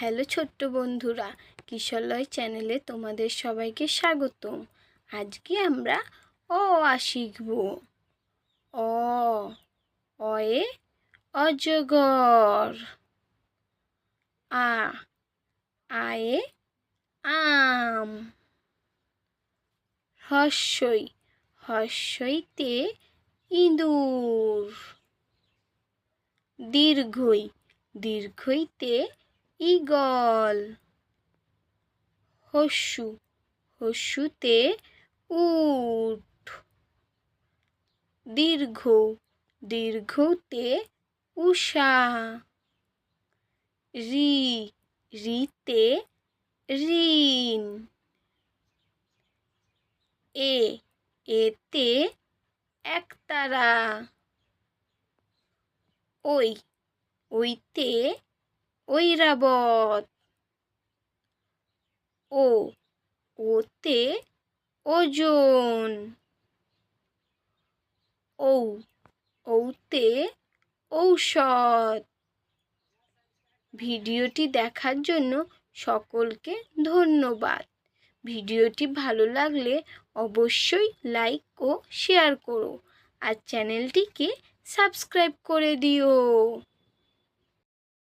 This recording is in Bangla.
হ্যালো ছোট্ট বন্ধুরা কিশোরলয় চ্যানেলে তোমাদের সবাইকে স্বাগতম। আজকে আমরা অ আ শিখব। অ, অয়ে অজগর। আ, আয়ে আম। হস্যই, হস্যইতে ইঁদুর। দীর্ঘই, দীর্ঘইতে ঈগল। হস্যু। হস্যুতে উট দীর্ঘ। দীর্ঘতে উষা। রি। রিতে ঋণ। এ। এতে একতারা। ওই ওইতে ঐরাবত ও, ওতে ওজন। ঔ ঔতে ঔষধ। ভিডিওটি দেখার জন্য সকলকে ধন্যবাদ। ভিডিওটি ভালো লাগলে অবশ্যই লাইক ও শেয়ার করো। আর চ্যানেলটিকে সাবস্ক্রাইব করে দিও।